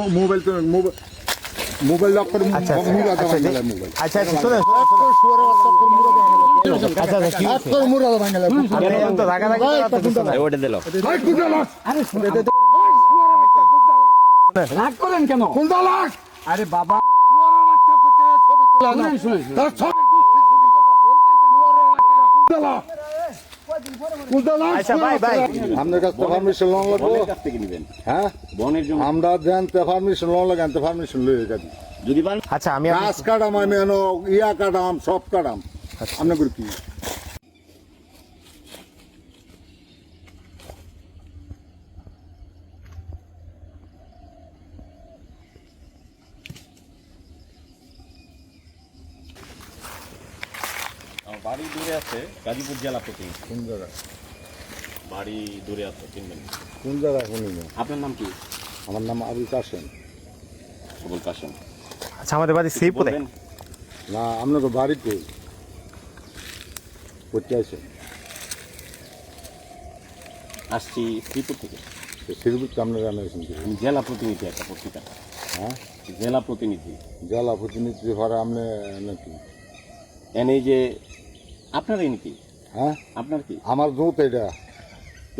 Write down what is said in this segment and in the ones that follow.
Mobile তো mobile mobile. Lock করে আচ্ছা আচ্ছা, মুড়া আচ্ছা, আচ্ছা আচ্ছা শুনে আচ্ছা আচ্ছা কি তো ওটা দিল। কুদা লাশ রাগ করেন কেন? কুদা লাশ আরে বাবা। শুনেন। তার ছবি কুদা লাশ আচ্ছা ভাই ভাই। আপনার কাছ পারমিশন লন লাগবো? কাছ থেকে নেবেন। হ্যাঁ? বনের জন্য আমরা জানতে পারমিশন লন লাগে পারমিশন লয়ে যাবি যদি আচ্ছা আমি গাছ কাটাম আমি এনো ইয়া কাটাম সব কাটাম। আপনার কি? বাড়ি দূরে আছে গাজীপুর জেলা প্রতি কোন জায়গায় বাড়ি দূরে আছে চিনবেন কোন জায়গায় শুনি না। আপনার নাম কি? আমার নাম আবুল কাসেম আবুল কাসেম আচ্ছা আমাদের বাড়ি সেই বলবেন? না আপনার বাড়িতে। করতে আছে? আসছি শ্রীপুর থেকে। শ্রীপুরতে আপনার রান্না হয়েছেন আমি জেলা প্রতিনিধি একটা পত্রিকা। হ্যাঁ? জেলা প্রতিনিধি। জেলা প্রতিনিধি ঘরে আপনি নাকি? এনে যে আপনারই নাকি হ্যাঁ? আপনার কি? আমার জোত এটা।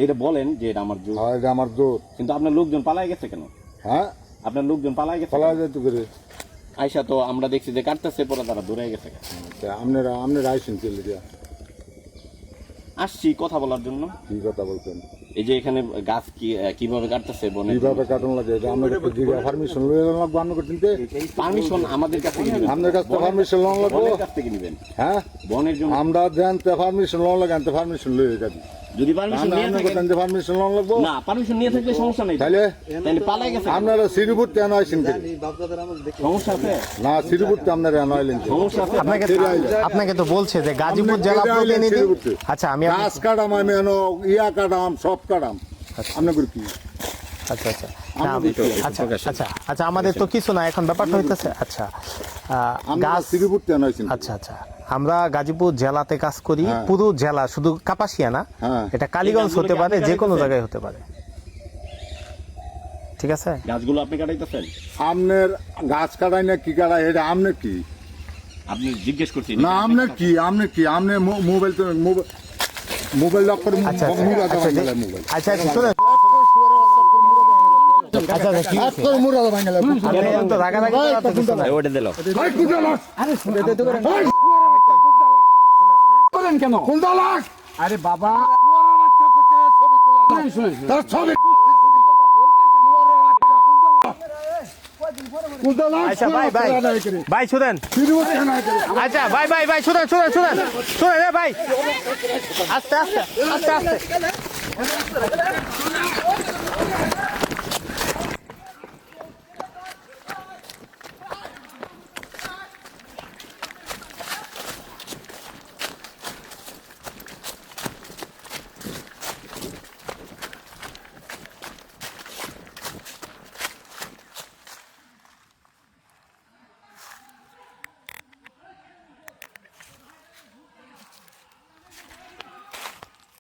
এটা বলেন যে এটা আমার জোর হ্যাঁ এটা আমার জোত। কিন্তু আপনার লোকজন পালায় গেছে কেন? হ্যাঁ? আপনার লোকজন পালায় গেছে পালায়? যেতে করে। আয়সা তো আমরা দেখছি যে কাটতেছে পরে তারা দূরে গেছে আপনারা আপনারা আইসেন কে লিগা আসছি কথা বলার জন্য। কি কথা বলছেন? এই যে এখানে গাছ কি কীভাবে কাটতেছে বনে? কীভাবে কাটন লাগে? এটা আমরা একটু জিগা পারমিশন লয়ে লাগবো আপনার করতে পারমিশন আমাদের কাছ নেবেন? আপনার কাছ পারমিশন লন লাগবো? বনের কাছ থেকে নেবেন? হ্যাঁ? বনের জন্য? আমরা পারমিশন লন লাগে আনতে পারমিশন লয়ে যাবি যদি পারমিশন নিয়ে আপনার থাকেন করতে পারমিশন লন লাগবো? না পারমিশন নিয়ে থাকলে সমস্যা নেই। তাহলে? তাহলে পালাই গেছে? আপনারা শ্রীপুর কে সমস্যা আছে? না শ্রীপুরতে আপনারা কেন আইলেন সমস্যা আছে? আপনাকে আপনাকে তো বলছে যে গাজীপুর জেলা প্রতিনিধি আচ্ছা আমি গাছ কাটাম আমি এনো ইয়া কাটাম সব কাটাম আপনার কি? আচ্ছা আচ্ছা। আমাদের আচ্ছা আচ্ছা আচ্ছা আমাদের তো কিছু না এখন ব্যাপারটা হইতেছে আচ্ছা। গাছ আচ্ছা আচ্ছা। আমরা গাজীপুর জেলাতে কাজ করি হ্যাঁ। পুরো জেলা শুধু কাপাসিয়া না হ্যাঁ। এটা কালীগঞ্জ হতে পারে আপনি যে কোনো জায়গায় হতে পারে। ঠিক আছে? গাছগুলো আপনি কাটাইতেছেন? আপনার গাছ কাটাই না কি কাটাই এটা আমনে কি? আপনি জিজ্ঞেস করছেন না আমনে কি আমনে কি আমনে মো- মোবাইল তো মোবাইল মোবাইল লক করে আচ্ছা আচ্ছা, আচ্ছা আচ্ছা আচ্ছা আচ্ছা কি তো ওটা দিল কুদা লাশ আরে করেন কেন? কুদা লাশ আরে বাবা। তার ছবি কুদা লাশ আচ্ছা ভাই ভাই। ভাই শুনেন। আচ্ছা ভাই ভাই ভাই শুনেন শুনেন শুনেন। শুনেন ভাই। আস্তে আস্তে আস্তে আস্তে।